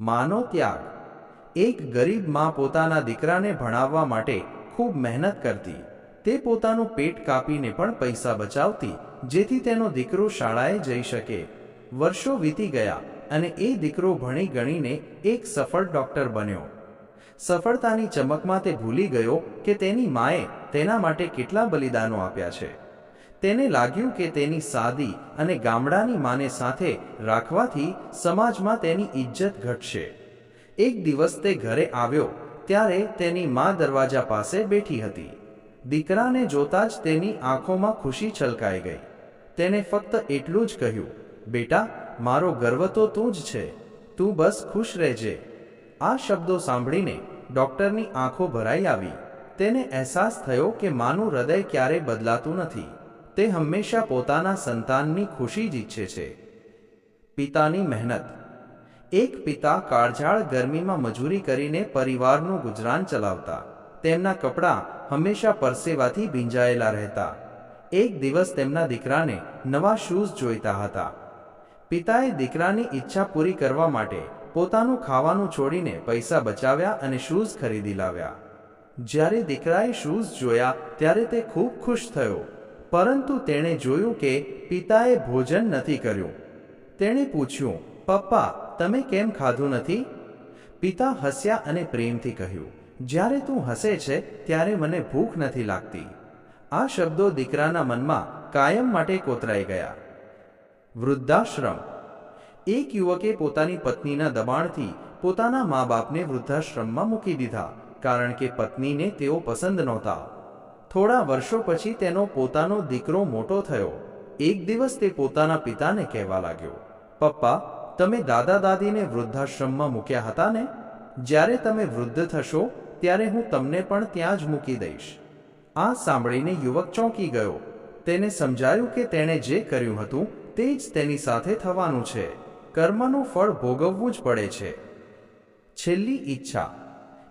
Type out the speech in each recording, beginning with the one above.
માનો ત્યાગ. એક ગરીબમાં પોતાના દીકરાને ભણાવવા માટે ખૂબ મહેનત કરતી. તે પોતાનું પેટ કાપીને પણ પૈસા બચાવતી, જેથી તેનો દીકરો શાળાએ જઈ શકે. વર્ષો વીતી ગયા અને એ દીકરો ભણી ગણીને એક સફળ ડોક્ટર બન્યો. સફળતાની ચમકમાં તે ભૂલી ગયો કે તેની માએ તેના માટે કેટલા બલિદાનો આપ્યા છે. તેને લાગ્યું કે તેની સાદી અને ગામડાની માને સાથે રાખવાથી સમાજમાં તેની ઇજ્જત ઘટશે. એક દિવસ તે ઘરે આવ્યો, ત્યારે તેની મા દરવાજા પાસે બેઠી હતી. દીકરાને જોતા જ તેની આંખોમાં ખુશી છલકાઈ ગઈ. તેને ફક્ત એટલું જ કહ્યું, બેટા, મારો ગર્વ તો તું જ છે. તું બસ ખુશ રહેજે. આ શબ્દો સાંભળીને ડૉક્ટરની આંખો ભરાઈ આવી. તેને અહેસાસ થયો કે માનું હૃદય ક્યારે બદલાતું નથી. તે હંમેશા પોતાના સંતાનની ખુશી જ ઈચ્છે છે. પિતાની મહેનત. એક પિતા કાળઝાળ ગરમીમાં મજૂરી કરીને પરિવારનું ગુજરાન ચલાવતા. તેમના કપડાં હંમેશા પરસેવાથી ભીંજાયેલા રહેતા. એક દિવસ તેમના દીકરાને નવા શૂઝ જોઈતા હતા. પિતાએ દીકરાની ઈચ્છા પૂરી કરવા માટે પોતાનું ખાવાનું છોડીને પૈસા બચાવ્યા અને શૂઝ ખરીદી લાવ્યા. જ્યારે દીકરાએ શૂઝ જોયા ત્યારે તે ખૂબ ખુશ થયો. પરંતુ તેણે જોયું કે પિતાએ ભોજન નથી કર્યું. તેણે પૂછ્યું, પપ્પા, તમે કેમ ખાધું નથી? પિતા હસ્યા અને પ્રેમથી કહ્યું, જ્યારે તું હસે છે, ત્યારે મને ભૂખ નથી લાગતી. આ શબ્દો દીકરાના મનમાં કાયમ માટે કોતરાઈ ગયા. વૃદ્ધાશ્રમ. એક યુવકે પોતાની પત્નીના દબાણથી પોતાના મા બાપને વૃદ્ધાશ્રમમાં મૂકી દીધા, કારણ કે પત્નીને તેઓ પસંદ નહોતા. થોડા વર્ષો પછી તેનો પોતાનો દીકરો મોટો થયો. એક દિવસ તે પોતાના પિતાને કહેવા લાગ્યો, પપ્પા, તમે દાદા દાદીને વૃદ્ધાશ્રમમાં મૂક્યા હતા ને? જ્યારે તમે વૃદ્ધ થશો, ત્યારે હું તમને પણ ત્યાં જ મૂકી દઈશ. આ સાંભળીને યુવક ચોંકી ગયો. તેને સમજાયું કે તેણે જે કર્યું હતું, તે જ તેની સાથે થવાનું છે. કર્મનું ફળ ભોગવવું જ પડે છે. છેલ્લી ઈચ્છા.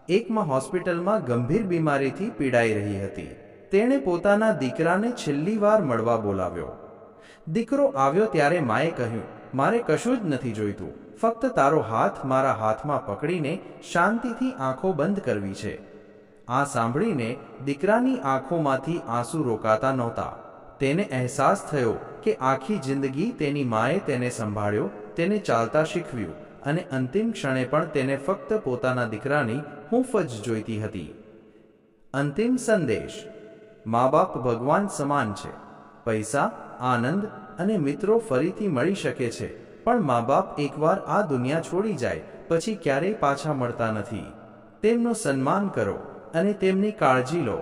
એકમાં હોસ્પિટલમાં ગંભીર બીમારીથી પીડાઈ રહી હતી. તેણે પોતાના દીકરાને છેલ્લી વાર મળવા બોલાવ્યો. દીકરો આવ્યો ત્યારે માએ કહ્યું, મારે કશું જ નથી જોઈતું. ફક્ત તારો હાથ મારા હાથમાં પકડીને શાંતિથી આંખો બંધ કરવી છે. આ સાંભળીને દીકરાની આંખોમાંથી આંસુ રોકાતા નહોતા. તેને અહેસાસ થયો કે આખી જિંદગી તેની માએ તેને સંભાળ્યો, તેને ચાલતા શીખવ્યું અને અંતિમ ક્ષણે પણ તેને ફક્ત પોતાના દીકરાની હૂંફ જ જોઈતી હતી. અંતિમ સંદેશ. મા બાપ ભગવાન સમાન છે. પૈસા, આનંદ અને મિત્રો ફરીથી મળી શકે છે. પણ મા બાપ એકવાર આ દુનિયા છોડી જાય, પછી ક્યારેય પાછા મળતા નથી. તેમનું સન્માન કરો અને તેમની કાળજી લો.